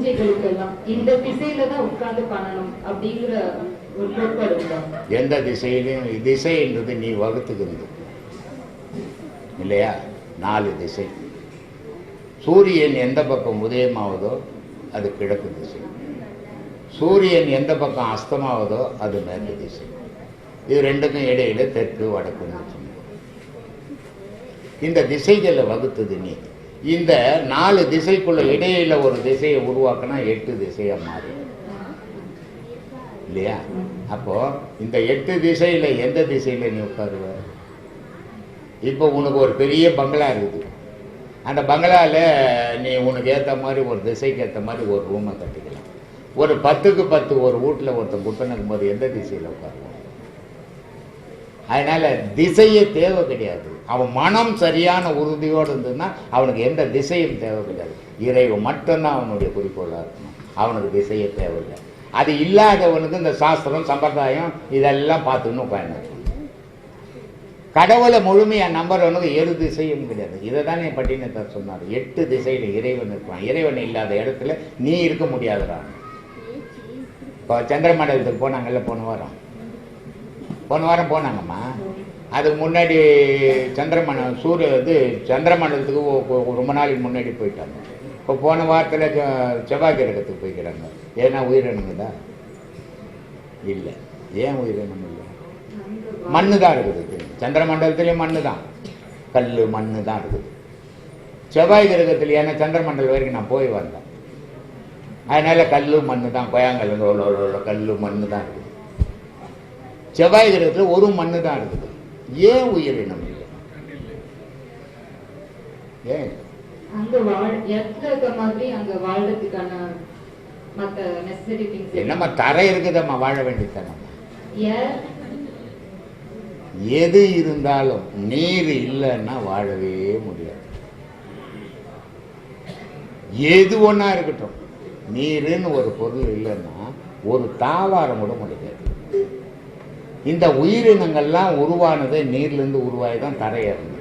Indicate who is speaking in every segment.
Speaker 1: பூஜைகளுக்கு எல்லாம் இந்த திசையில தான் உட்கார்ந்து பண்ணணும் அப்படிங்கிற ஒரு கோட்பாடு
Speaker 2: எந்த திசையிலையும் திசைன்றது நீ வகுத்துக்கிறது இல்லையா? நாலு திசை. சூரியன் எந்த பக்கம் உதயமாவதோ அது கிழக்கு திசை. சூரியன் எந்த பக்கம் அஸ்தமாவதோ அது மேற்கு திசை. இது ரெண்டுக்கும் இடையில தெற்கு வடக்குன்னு சொல்லுவோம். இந்த திசைகளை வகுத்தது நீ. இந்த நாலு திசைக்குள்ள இடையில ஒரு திசையை உருவாக்கினா எட்டு திசையா மாறி இல்லையா? அப்போ இந்த எட்டு திசையில எந்த திசையில நீ உட்காருவ? இப்போ உனக்கு ஒரு பெரிய பங்களா இருக்குது. அந்த பங்களால நீ உனக்கு ஏற்ற மாதிரி ஒரு திசைக்கு ஏற்ற மாதிரி ஒரு ரூமை கட்டிக்கலாம். ஒரு பத்துக்கு பத்து ஒரு வீட்டில் ஒருத்தன் குட்டனுக்கும் போது எந்த திசையில் உட்காருவோம் அதனால திசையே தேவை கிடையாது. அவன் மனம் சரியான உறுதியோடு இருந்ததுன்னா அவனுக்கு எந்த திசையும் தேவை கிடையாது இறைவன் மட்டும்தான் அவனுடைய குறிக்கோளாக இருக்கணும். அவனுக்கு திசையே தேவையில்லை. அது இல்லாதவனுக்கு இந்த சாஸ்திரம் சம்பிரதாயம் இதெல்லாம் பார்த்துன்னு உட்காந்து கடவுளை முழுமையாக நம்புறவனுக்கு எரு திசையும் கிடையாது. இதை தான் என் பட்டினத்தார் சொன்னார். எட்டு திசையில் இறைவன் இருப்பான். இறைவன் இல்லாத இடத்துல நீ இருக்க முடியாதுடா. இப்போ சந்திரமண்டலத்துக்கு போனாங்கல்ல போன வாரம். போன வாரம் போனாங்கம்மா. அதுக்கு முன்னாடி சந்திரமண்டலம் சூரிய இது சந்திரமண்டலத்துக்கு ரொம்ப நாளைக்கு முன்னாடி போயிட்டாங்க. இப்போ போன வாரத்தில் செவ்வாய் கிரகத்துக்கு போய்க்கிறாங்க. ஏன்னா உயிரினங்களா இல்லை. ஏன் உயிரினம் இல்லை? மண்ணு தான் இருக்குது. சந்திரமண்டலத்துலேயும் மண்ணு தான். கல் மண்ணு தான் இருக்குது. செவ்வாய் கிரகத்தில் ஏன்னா சந்திரமண்டலம் வரைக்கும் நான் போய் வந்தேன். அதனால் கல் மண்ணு தான். கொயாங்கல் கல் மண்ணு தான் இருக்குது. செவ்வாய் கிரகத்தில் ஒரு மண்ணு தான் இருக்குது. ஏன் உயிரினம் ஏன்? என்னம்மா தரை இருக்குதம்மா வாழ வேண்டியதானம்மா எது இருந்தாலும் நீர் இல்லைன்னா வாழவே முடியாது. எது ஒன்றா இருக்கட்டும் நீருன்னு ஒரு பொருள் இல்லைன்னா ஒரு தாவாரம் கூட முடியாது. இந்த உயிரினங்கள்லாம் உருவானது நீர்லேருந்து உருவாகி தான் தரையிறந்து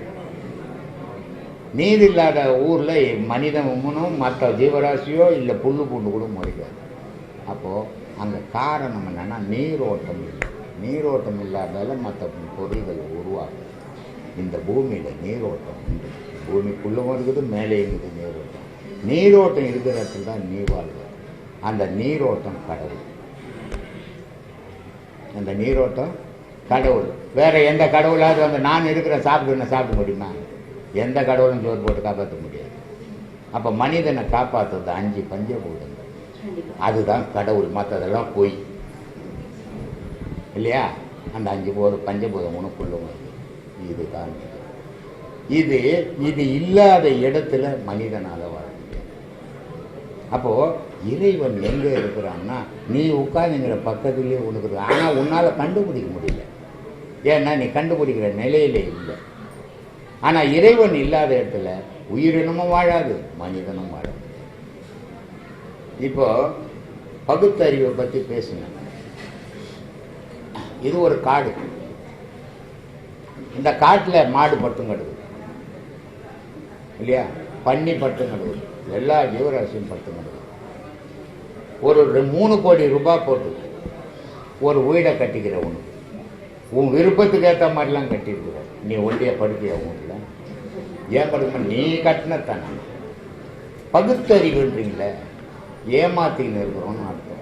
Speaker 2: நீர் இல்லாத ஊரில் மனிதனும் மற்ற ஜீவராசியோ இல்லை புல்லு பூண்டு கூட முளைக்காது அப்போது அங்கே காரணம் என்னென்னா நீரோட்டம் இல்லை. நீரோட்டம் இல்லாதால மற்ற பொருள்கள் உருவாகும். இந்த பூமியில் நீரோட்டம் உண்டு. பூமிக்குள்ளவும் இருக்குது மேலேயும் இருக்குது நீரோட்டம். நீரோட்டம் இருக்கிற இடத்துல தான் நீர் வாழ்வு அந்த நீரோட்டம் கடவுள். அந்த நீரோட்டம் கடவுள். வேற எந்த கடவுளாவது வந்து நான் இருக்கிற சாப்பிட்டு சாப்பிட முடியுமா? எந்த கடவுளும் சோறு போட்டு காப்பாற்ற முடியாது. அப்போ மனிதனை காப்பாற்றுறது அஞ்சு பஞ்சபூதங்கள். அதுதான் கடவுள். மற்றதெல்லாம் பொய். இல்லையா? அந்த அஞ்சு போது பஞ்சபூதம் உனக்குள்ள வருது இதுதான் இது இது இல்லாத இடத்துல மனிதனால அப்போது இறைவன் எங்கே இருக்கிறான்னா நீ உட்காந்துங்கிற பக்கத்துலேயே உனக்கு ஆனால் உன்னால் கண்டுபிடிக்க முடியல. ஏன்னா நீ கண்டுபிடிக்கிற நிலையிலே இல்லை. ஆனால் இறைவன் இல்லாத இடத்துல உயிரினமும் வாழாது மனிதனும் வாழாது. இப்போ பகுத்தறிவை பற்றி பேசுங்க இது ஒரு காடு. இந்த காட்டில் மாடு பட்டும் கிடக்குது இல்லையா? பன்னி பட்டும் கிடக்குது எல்லா ஜீவராசியும் படுத்த முடியும் ஒரு மூணு கோடி ரூபாய் போட்டு ஒரு வீடை கட்டிக்கிற உனக்கு உன் விருப்பத்துக்கு ஏற்ற மாதிரிலாம் கட்டியிருக்கிற நீ ஒண்டிய படுக்கைய உன்ல ஏன் படுக்க நீ கட்டினத்தானே? பகுத்தறிவுன்றீங்களே. ஏமாத்தின்னு இருக்கிறோன்னு அர்த்தம்.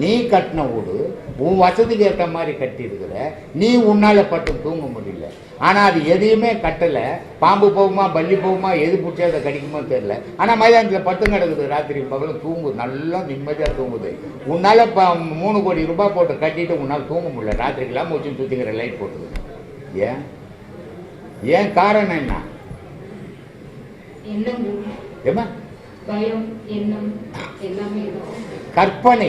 Speaker 2: நீ கட்டின வீடு உன் வசதிக்கு ஏற்ற மாதிரி கட்டியிருக்கிற நீ உன்னால பட்டு தூங்க முடியல. ஆனா அது எதையுமே கட்டல. பாம்பு போகுமா பல்லி போகுமா எது பிடிச்சா அதை கடிக்குமோ தெரியல. ஆனா மைதானத்தில் பட்டும் கிடக்குது ராத்திரி பகலும் தூங்கு நல்லா நிம்மதியா தூங்குது. உன்னால ப மூணு கோடி ரூபாய் போட்டு கட்டிட்டு உன்னால தூங்க முடியல. ராத்திரிக்கெல்லாம் மூச்சு சுத்திக்கிற லைட் போட்டுது. ஏன்? ஏன் காரணம் என்ன? ஏமா கற்பனை.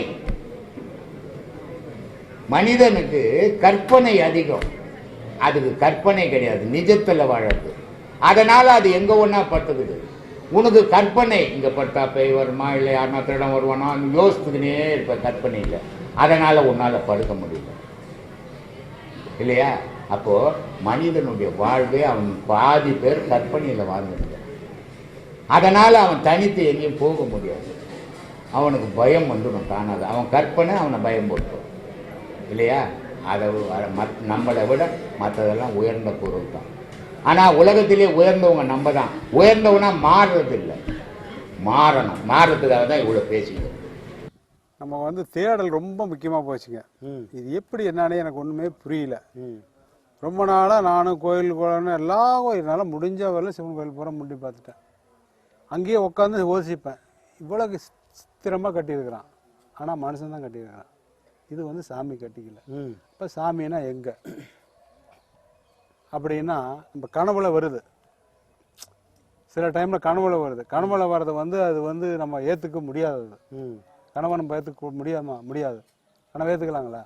Speaker 2: மனிதனுக்கு கற்பனை அதிகம். அதுக்கு கற்பனை கிடையாது. நிஜத்தில் வாழறது. அதனால் அது எங்கே ஒன்றா பட்டுக்குது? உனக்கு கற்பனை. இங்கே பட்டா பேய் வருமா இல்லை யாருனா திருடம் வருவானா? யோசித்துக்கினே இருப்ப. கற்பனையில் அதனால் உன்னால் படுக்க முடியல. இல்லையா? அப்போது மனிதனுடைய வாழ்வே அவன் பாதி பேர் கற்பனையில் வாழ்ந்துருக்க அதனால் அவன் தனித்து எங்கேயும் போக முடியாது. அவனுக்கு பயம் வந்துடும் தானாக அவன் கற்பனை அவனை பயம் போட்டுரும் இல்லையா? அதை மத்- நம்மளை விட மற்றதெல்லாம் உயர்ந்த பொருள் தான். ஆனால் உலகத்திலே உயர்ந்தவங்க நம்ம தான். உயர்ந்தவனா மாறுறது இல்லை மாறணும். மாறுறதுக்காக தான் இவ்வளோ பேசிக்கிறோம்
Speaker 3: நம்ம வந்து தேடல் ரொம்ப முக்கியமாக போச்சுங்க.
Speaker 4: ம்.
Speaker 3: இது எப்படி என்னன்னு எனக்கு ஒன்றுமே புரியல.
Speaker 4: ம்.
Speaker 3: ரொம்ப நாளாக நானும் கோயில் கோயில்னு எல்லா கோயில்னால முடிஞ்ச வரல சிவன் கோயில் பூரா முடி பார்த்துட்டேன். அங்கேயே உட்காந்து யோசிப்பேன். இவ்வளோ ஸ்திரமாக கட்டியிருக்கிறான். ஆனால் மனுஷன் தான் கட்டியிருக்கிறான். இது வந்து சாமி கட்டிக்கல. இப்போ சாமினா எங்கே? அப்படின்னா நம்ம கனவுல வருது. சில டைமில் கனவுல வருது. கனவுல வர்றது வந்து அது வந்து நம்ம ஏற்றுக்க முடியாதது
Speaker 4: ம்.
Speaker 3: கனவை நம்ம ஏற்றுக்க முடியாமா முடியாது. கனவை ஏற்றுக்கலாங்களா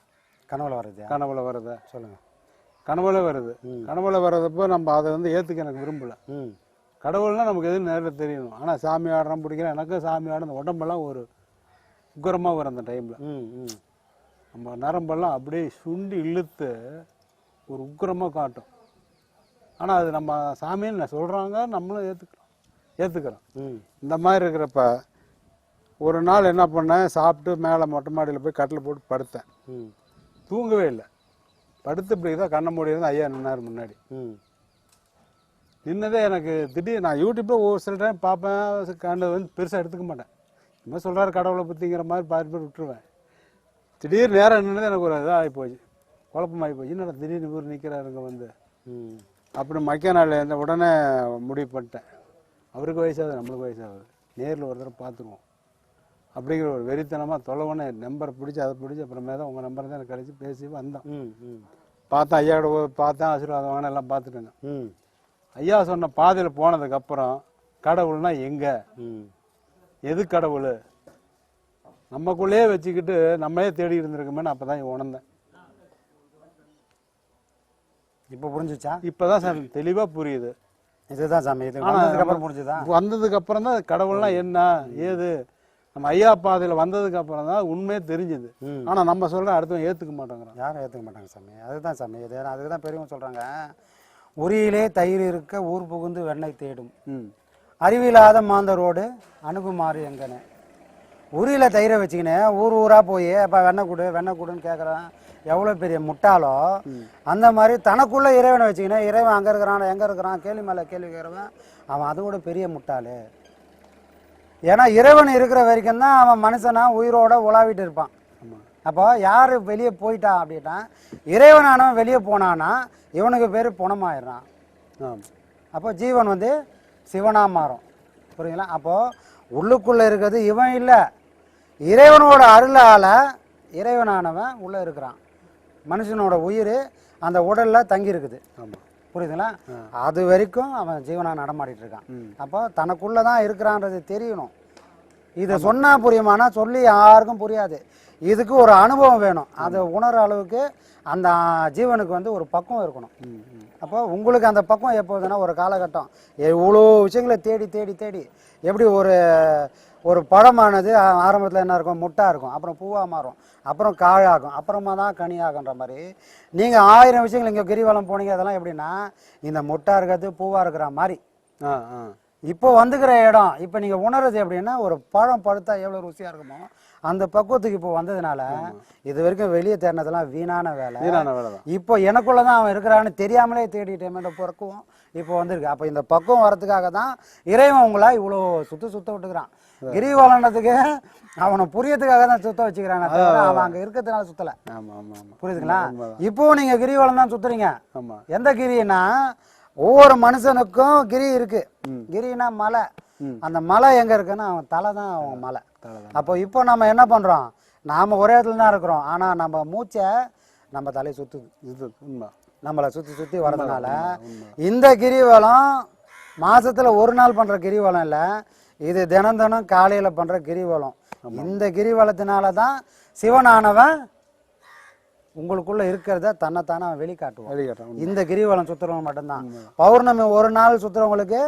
Speaker 4: கனவுல வர்றதா.
Speaker 3: கனவுல வர்றத.
Speaker 4: சொல்லுங்க.
Speaker 3: கனவுல வருது. கனவுல வர்றதப்போ நம்ம அதை வந்து ஏற்றுக்க எனக்கு விரும்பல. கடவுள்னா நமக்கு எதுவும் நேரில் தெரியணும். ஆனால் சாமி ஆடுறோம் பிடிக்கிறேன் எனக்கும் சாமி ஆட அந்த உடம்பெல்லாம் ஒரு உக்கரமாக வரும் அந்த டைமில்
Speaker 4: ம் ம்.
Speaker 3: நம்ம நரம்பெல்லாம் அப்படியே சுண்டி இழுத்து ஒரு உக்கிரமாக காட்டும். ஆனால் அது நம்ம சாமின்னு சொல்கிறாங்க நம்மளும் ஏற்றுக்கிறோம் ஏற்றுக்கிறோம்
Speaker 4: ம்.
Speaker 3: இந்த மாதிரி இருக்கிறப்ப ஒரு நாள் என்ன பண்ணேன் சாப்பிட்டு மேலே மொட்டை மாடியில் போய் கட்டில் போட்டு படுத்தேன்.
Speaker 4: ம்.
Speaker 3: தூங்கவே இல்லை. படுத்து இப்படி தான் கண்ணை மூடி இருந்து ஐயா நின்னார் முன்னாடி.
Speaker 4: ம்.
Speaker 3: நின்னதே எனக்கு திடீர் நான் யூடியூப்பில் ஒரு சில டைம் பார்ப்பேன் கண்டு வந்து பெருசாக எடுத்துக்க மாட்டேன். இந்த மாதிரி சொல்கிறாரு கடவுளை பற்றிங்கிற மாதிரி பாதி பேர் விட்டுருவேன். திடீர் நேரம் நின்னது எனக்கு ஒரு இதாக போச்சு. குழப்பமாகி போச்சு. என்னடா திடீர்னு இவர் நிற்கிறாருங்க வந்து? அப்படி மக்கிய நாள் இருந்த உடனே முடிவு பண்ணிட்டேன். அவருக்கு வயசாகுது நம்மளுக்கு வயசாகுது. நேரில் ஒரு தடவை பார்த்துருவோம் அப்படிங்கிற ஒரு வெறித்தனமாக தொலைவனே நம்பரை பிடிச்சி அதை பிடிச்சி அப்புறமே தான் உங்கள் நம்பர் தான் எனக்கு கிடச்சி பேசி வந்தோம். பார்த்தேன் ஐயாவோட போய் பார்த்தேன் ஆசீர்வாதம் வாங்கினேன் எல்லாம் பார்த்துட்டேங்க
Speaker 4: ம்.
Speaker 3: ஐயா சொன்ன பாதையில் போனதுக்கப்புறம் கடவுள்னா எங்கே? எது கடவுள்? நமக்குள்ளேயே வச்சுக்கிட்டு நம்மளே தேடி இருந்திருக்கோமேனு அப்போ தான் உணர்ந்தேன்.
Speaker 4: இப்போ புரிஞ்சுச்சா?
Speaker 3: இப்போ தான் சார் தெளிவாக புரியுது.
Speaker 4: இதுதான் சாமி இது
Speaker 3: ஆனா
Speaker 4: வந்ததுக்கு அப்புறம்
Speaker 3: நம்ம
Speaker 4: புரிஞ்சுதா?
Speaker 3: வந்ததுக்கு அப்புறம் தான் கடவுள்னா என்ன ஏது? நம்ம ஐயா பாதையில் வந்ததுக்கு அப்புறம் தான் உண்மையே தெரிஞ்சுது.
Speaker 4: ம்.
Speaker 3: ஆனா நம்ம சொல்ற அடுத்தவன் ஏத்துக்க மாட்டேங்கிறான்.
Speaker 4: யாரும் ஏற்றுக்க மாட்டாங்க சாமி. அதுதான் சாமி இது அதுக்கு தான் பெரியவங்க சொல்கிறாங்க உரியிலே தயிர் இருக்க ஊர் புகுந்து வெண்ணெய் தேடும்.
Speaker 3: ம்.
Speaker 4: அறிவில்லாத மாந்தரோடு அணுகுமாறு எங்கன்னு உரியில் தயிரை வச்சுக்கினே ஊர் ஊராக போய் அப்போ வெண்ணெய் கொடு வெண்ணெய் கொடுன்னு கேட்குறான் எவ்வளோ பெரிய முட்டாளோ. அந்த மாதிரி தனக்குள்ள இறைவனை வச்சுக்கினே இறைவன் அங்கே இருக்கிறான் எங்கே இருக்கிறான் கேள்வி மேலே கேள்வி கேட்குறவன் அவன் அதோட பெரிய முட்டாளு. ஏன்னா இறைவன் இருக்கிற வரைக்கும் தான் அவன் மனுஷனா உயிரோட உலாவிட்டு இருப்பான். அப்போ யார் வெளியே போயிட்டான் அப்படின்னா இறைவனானவன் வெளியே போனான்னா இவனுக்கு பேர் புணமாயிடுறான். அப்போ ஜீவன் வந்து சிவனாக மாறும். புரியுங்களா அப்போது உள்ளுக்குள்ளே இருக்கிறது இவன் இல்லை. இறைவனோட அருளால் இறைவனானவன் உள்ளே இருக்கிறான். மனுஷனோட உயிர் அந்த உடலில் தங்கி இருக்குது
Speaker 3: ஆமா.
Speaker 4: புரியுதுங்களா? அது வரைக்கும் அவன் ஜீவனாக நடமாடிட்டு இருக்கான். அப்போ தனக்குள்ளே தான் இருக்கிறான்றது தெரியணும். இதை சொன்னால் புரியுமானா சொல்லி யாருக்கும் புரியாது. இதுக்கு ஒரு அனுபவம் வேணும். அதை உணர அளவுக்கு அந்த ஜீவனுக்கு வந்து ஒரு பக்குவம் இருக்கணும். அப்போ உங்களுக்கு அந்த பக்கம் எப்போதுன்னா ஒரு காலகட்டம். இவ்வளோ விஷயங்களை தேடி தேடி தேடி. எப்படி ஒரு ஒரு பழமானது ஆரம்பத்தில் என்ன இருக்கும்? முட்டா இருக்கும். அப்புறம் பூவாக மாறும். அப்புறம் காயாகும் அப்புறமா தான் கனியாகுன்ற மாதிரி. நீங்கள் ஆயிரம் விஷயங்கள் இங்கே கிரிவலம் போனீங்க. அதெல்லாம் எப்படின்னா இந்த முட்டா இருக்கிறது பூவாக இருக்கிற மாதிரி. இப்போ வந்துக்கிற இடம் இப்போ நீங்கள் உணர்றது எப்படின்னா ஒரு பழம் பழுத்தா எவ்வளோ ருசியாக இருக்குமோ அந்த பக்குவத்துக்கு இப்போ வந்ததுனால இது வரைக்கும் வெளியே தேடினதெல்லாம் வீணான வேலை.
Speaker 3: வீணான வேலை தான்.
Speaker 4: இப்போ எனக்குள்ள தான் அவன் இருக்கிறான்னு தெரியாமலே தேடிட்டேமேன்ற பக்குவம் இப்போ வந்திருக்கு. அப்போ இந்த பக்குவம் வரதுக்காக தான் இறைவன் உங்களா இவ்வளோ சுத்த சுத்த விட்டுக்கிறான். கிரிவலன்றதுக்கு அவனை புரியறதுக்காக தான் சுத்த வச்சுக்கிறானே அவன் அங்கே இருக்கிறதுனால சுத்தலை. புரியுதுங்களா. இப்போ நீங்கள் கிரிவலம் தான் சுத்துறீங்க. எந்த கிரின்னா ஒவ்வொரு மனுஷனுக்கும் கிரி இருக்கு. கிரினா மலை. அந்த மலை எங்க இருக்குன்னா அவன் தலை தான் அவன் மலை. அப்போ இப்போ நம்ம என்ன பண்றோம்? நாம ஒரே இடத்துல தான் இருக்கிறோம். ஆனா நம்ம மூச்சை நம்ம தலையை சுத்துது
Speaker 3: இது உண்மை.
Speaker 4: நம்மளை சுத்தி சுத்தி வரதுனால இந்த கிரிவலம் மாசத்துல ஒரு நாள் பண்ற கிரிவலம் இல்ல. இது தினம் தினம் காலையில பண்ற கிரிவலம். இந்த கிரிவலத்தினால தான் சிவனானவன் உங்களுக்குள்ள இருக்கிறத தன்னைத்தானே
Speaker 3: வழிகாட்டுறேன்
Speaker 4: இந்த கிரிவலம் சுத்துறவங்க மட்டும்தான். பௌர்ணமி ஒரு நாள் சுத்துறவங்களுக்கு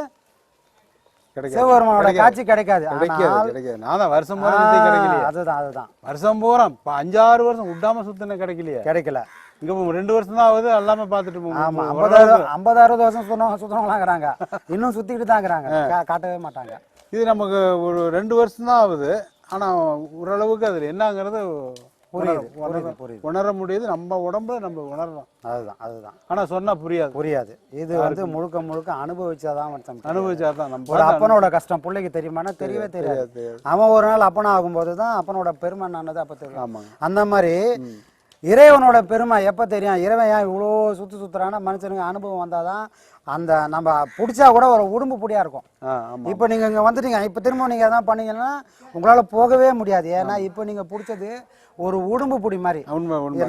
Speaker 4: சிவபெருமானோட காட்சி கிடைக்காது.
Speaker 3: கிடைக்காது
Speaker 4: ஆனால்
Speaker 3: கிடைக்காது. நான் தான் வருஷம் பூரா
Speaker 4: ஆ, அதுதான் அதுதான்.
Speaker 3: வருஷம் பூரா இப்போ அஞ்சாறு வருஷம் விடாம சுத்தின கிடைக்கலையே.
Speaker 4: கிடைக்கல.
Speaker 3: இங்க ரெண்டு வருஷம் தான் ஆகுது எல்லாமே பார்த்துட்டு.
Speaker 4: ஆமா ஐம்பதாயிரம் ஐம்பது அறுபது வருஷம் சுத்தவங்க சுத்தவங்களாங்கிறாங்க இன்னும் சுத்திக்கிட்டு தான் இருக்கிறாங்க. காட்டவே மாட்டாங்க.
Speaker 3: இது நமக்கு ஒரு ரெண்டு வருஷம் தான் ஆகுது. ஆனா ஓரளவுக்கு அதுல என்னங்கிறது
Speaker 4: புரியுது,
Speaker 3: உணர- முடியுது நம்ம உடம்புல நம்ம உணர்றோம்
Speaker 4: அதுதான் அதுதான்.
Speaker 3: ஆனா சொன்னா புரியாது.
Speaker 4: புரியாது. இது வந்து முழுக்க முழுக்க அனுபவிச்சாதான் தெரியும்.
Speaker 3: அனுபவிச்சாதான் நம்ம
Speaker 4: அப்பனோட கஷ்டம் பிள்ளைக்கு தெரியுமானா தெரியவே தெரியாது. அவன் ஒரு நாள் அப்பனா ஆகும்போது தான் அப்பனோட பெருமை என்னது அப்ப தெரியும்.
Speaker 3: ஆமாங்க.
Speaker 4: அந்த மாதிரி இறைவனோட பெருமை எப்ப தெரியும்? இறைவன் ஏன் இவ்வளோ சுத்து சுத்துறான்னா மனுஷனுக்கு அனுபவம் வந்தாதான் அந்த நம்ம பிடிச்சா கூட ஒரு உடம்பு புடியா இருக்கும். இப்போ நீங்க இங்க வந்துட்டீங்க இப்போ திரும்ப நீங்க எதாவது பண்ணீங்கன்னா உங்களால போகவே முடியாது. ஏன்னா இப்போ நீங்க பிடிச்சது ஒரு உடம்பு புடி மாதிரி.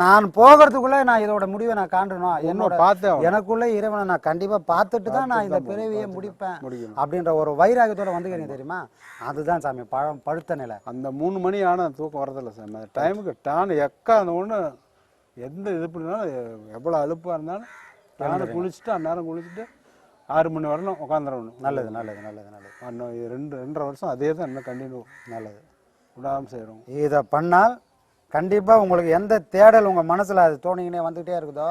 Speaker 4: நான் போகிறதுக்குள்ள நான் இதோட முடிவை நான் காண்டணும் என்னோட
Speaker 3: பார்த்தே ஆகணும்.
Speaker 4: எனக்குள்ள இறைவனை நான் கண்டிப்பா பார்த்துட்டு தான் நான் இந்த பிறவியை முடிப்பேன் அப்படின்ற ஒரு வைராகியத்தோட வந்துக்கிறீங்க தெரியுமா? அதுதான் சாமி பழம் பழுத்த நிலை.
Speaker 3: அந்த மூணு மணி ஆனால் தூக்கம் வரதில்லை சார் அந்த டைமுக்கு டான் எக்கா அந்த ஒன்று எந்த இது பண்ணினாலும் எவ்வளோ அலுப்பாக இருந்தாலும் டானு குளிச்சுட்டு அந்நேரம் குளிச்சுட்டு ஆறு மணி வரணும் உட்காந்துடணும்
Speaker 4: நல்லது நல்லது நல்லது நல்லது.
Speaker 3: இன்னும் ரெண்டு ரெண்டரை வருஷம் அதே தான் இன்னும் கண்டினியூ
Speaker 4: நல்லது.
Speaker 3: விடாமல் செய்கிறோம்
Speaker 4: இதை பண்ணால் கண்டிப்பா உங்களுக்கு எந்த தேடல் உங்க மனசுல அது தோணிக்கினே வந்துகிட்டே இருக்குதோ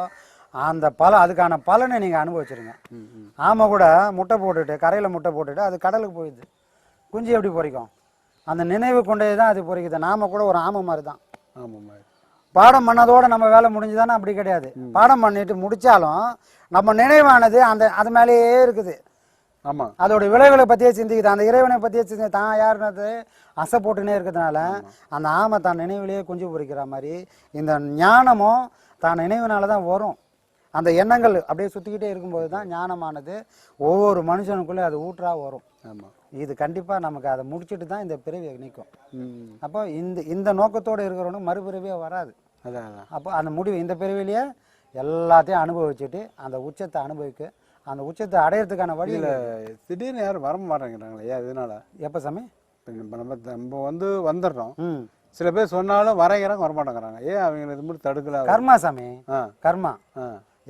Speaker 4: அந்த பல அதுக்கான பலனை நீங்க அனுபவிச்சிருங்க. ஆமை கூட முட்டை போட்டுட்டு கரையில முட்டை போட்டுட்டு அது கடலுக்கு போயிடுது. குஞ்சு எப்படி பொரிக்கும் அந்த நினைவு கொண்டே தான் அது பொரிக்குது நாம கூட ஒரு ஆமை மாதிரி தான்
Speaker 3: ஆமாம்
Speaker 4: பாடம் பண்ணதோட நம்ம வேலை முடிஞ்சுதானே? அப்படி கிடையாது. பாடம் பண்ணிட்டு முடிச்சாலும் நம்ம நினைவானது அந்த அது மேலேயே இருக்குது.
Speaker 3: ஆமாம்
Speaker 4: அதோட விளைவுகளை பத்தியே சிந்திக்குது. அந்த இறைவனை பத்தியே சிந்தி தான் யாருனது அசை போட்டுனே இருக்கிறதுனால அந்த ஆமை தான் நினைவிலேயே குஞ்சு பொறிக்கிற மாதிரி இந்த ஞானமும் தான் நினைவுனால தான் வரும். அந்த எண்ணங்கள் அப்படியே சுத்திக்கிட்டே இருக்கும்போது தான் ஞானமானது ஒவ்வொரு மனுஷனுக்குள்ளே அது ஊற்றா வரும்.
Speaker 3: ஆமாம்
Speaker 4: இது கண்டிப்பா நமக்கு அதை முடிச்சிட்டு தான் இந்த பிறவி நிற்கும். அப்போ இந்த இந்த நோக்கத்தோட இருக்கிறவனுக்கு மறுபிறவியே வராது.
Speaker 3: அதான்
Speaker 4: அப்போ அந்த முடிவு இந்த பிறவிலேயே எல்லாத்தையும் அனுபவிச்சுட்டு அந்த உச்சத்தை அனுபவிக்க அந்த உச்சத்தை அடையிறதுக்கான வழி
Speaker 3: இதில் திடீர்னு யாரும் வர மாட்டேங்கிறாங்களே ஏன் இதனால?
Speaker 4: எப்போ சாமி?
Speaker 3: இப்ப நம்ம நம்ம வந்து வந்துடுறோம். சில பேர் சொன்னாலும் வரங்கிறாங்க வரமாட்டேங்கிறாங்க ஏன் அவங்க இது மட்டும் தடுக்கல?
Speaker 4: கர்மா சாமி கர்மா.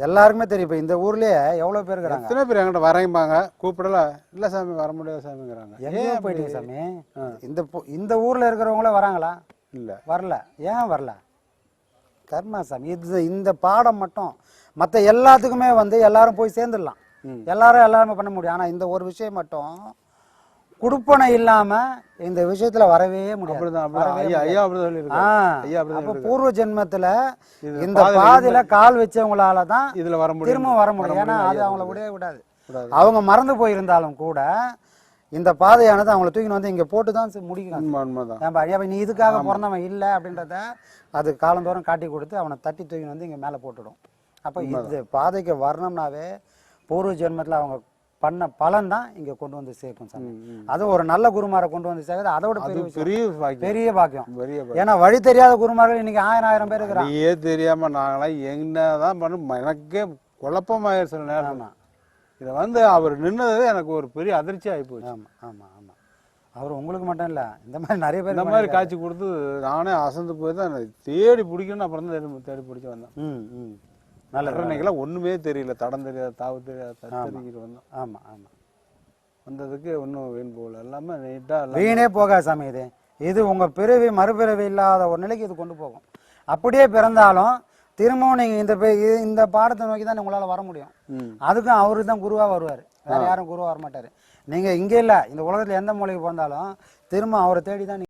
Speaker 4: எல்லாருக்குமே தெரியும் இப்போ இந்த ஊர்லயே எவ்வளோ பேர் இருக்கிறாங்க?
Speaker 3: எத்தனை பேர் என்கிட்ட வரையும்பாங்க கூப்பிடல. இல்லை சாமி வர முடியாது சாமிங்கிறாங்க. ஏன்
Speaker 4: போயிட்டீங்க? சாமி? இந்த இந்த ஊர்ல இருக்கிறவங்களே வராங்களா?
Speaker 3: இல்லை.
Speaker 4: வரல. ஏன் வரல? கர்மா சாமி இது இந்த பாடம் மட்டும் மற்ற எல்லாத்துக்குமே வந்து எல்லாரும் போய் சேர்ந்துடலாம். எல்லாரும் எல்லாருமே பண்ண முடியும். ஆனா இந்த ஒரு விஷயம் மட்டும் குடுப்பனை இல்லாம இந்த விஷயத்துல வரவே முடியாது. பூர்வ ஜென்மத்துல இந்த
Speaker 3: பாதையில
Speaker 4: கால் வச்சவங்களால தான்
Speaker 3: இதுல வர முடியும்.
Speaker 4: திரும்ப வர முடியும். ஏன்னா அது அவங்கள. விடவே விடாது. அவங்க மறந்து போயிருந்தாலும் கூட இந்த பாதையானது அவங்கள தூக்கின்னு வந்து இங்க போட்டு தான் சி- முடிக்கணும் ஐயா நீ இதுக்காக பிறந்தவன் இல்லை அப்படின்றத அது காலந்தோறும் காட்டி கொடுத்து அவனை தட்டி தூக்கின்னு வந்து இங்க மேலே போட்டுடும். அப்போ இந்த பாதைக்கு வரணும்னாவே பூர்வ ஜென்மத்துல அவங்க பண்ண பலன் தான் இங்க கொண்டு வந்து சேர்க்கும் சாமி. அதுவும் ஒரு நல்ல குருமாரை கொண்டு வந்து சேர்க்குறது அதோட
Speaker 3: அது
Speaker 4: பெரிய.
Speaker 3: பெரிய பாக்கியம்.
Speaker 4: பெரிய பாக்கியம்.
Speaker 3: பெரிய
Speaker 4: ஏன்னா வழி தெரியாத குருமார்கள் இன்னைக்கு ஆயிரம் ஆயிரம் பேர் இருக்கிறான்
Speaker 3: வழியே தெரியாம நாங்களாம் என்னதான் பண்ண எனக்கே குழப்பமாயிரு சில நேரம் இதை வந்து அவர் நின்னது எனக்கு ஒரு பெரிய அதிர்ச்சி ஆகி போச்சு.
Speaker 4: ஆமா ஆமா ஆமா. அவர் உங்களுக்கு மட்டும் இல்ல இந்த மாதிரி நிறைய பேர்
Speaker 3: இந்த மாதிரி காட்சி கொடுத்து நானே அசந்து போய் தான் தேடி பிடிக்கணும் அப்புறம் தான் தேடி தேடி பிடிச்சி வந்தேன்.
Speaker 4: ம் ம். நல்ல
Speaker 3: அன்னைக்கெல்லாம் ஒண்ணுமே தெரியல. தடம் தெரியாது தாவு தெரியாது தத்தரிக்கிட்டு வந்தோம்
Speaker 4: ஆமா ஆமா.
Speaker 3: வந்ததுக்கு ஒன்றும் வீண் போகல. எல்லாமே நீட்டாக
Speaker 4: வீணே போகாது சாமி இது. இது உங்க பிறவி மறுபிறவி இல்லாத ஒரு நிலைக்கு இது கொண்டு போகும். அப்படியே பிறந்தாலும் திரும்பவும் நீங்க இந்த இந்த பாடத்தை நோக்கி தான் உங்களால வர முடியும். அதுக்கும் அவரு தான் குருவா வருவார். வேற யாரும் குருவா வர மாட்டாரு நீங்க இங்க இல்ல. இந்த உலகத்துல எந்த மூலைக்கு பிறந்தாலும் திரும்ப அவரை தேடி தான்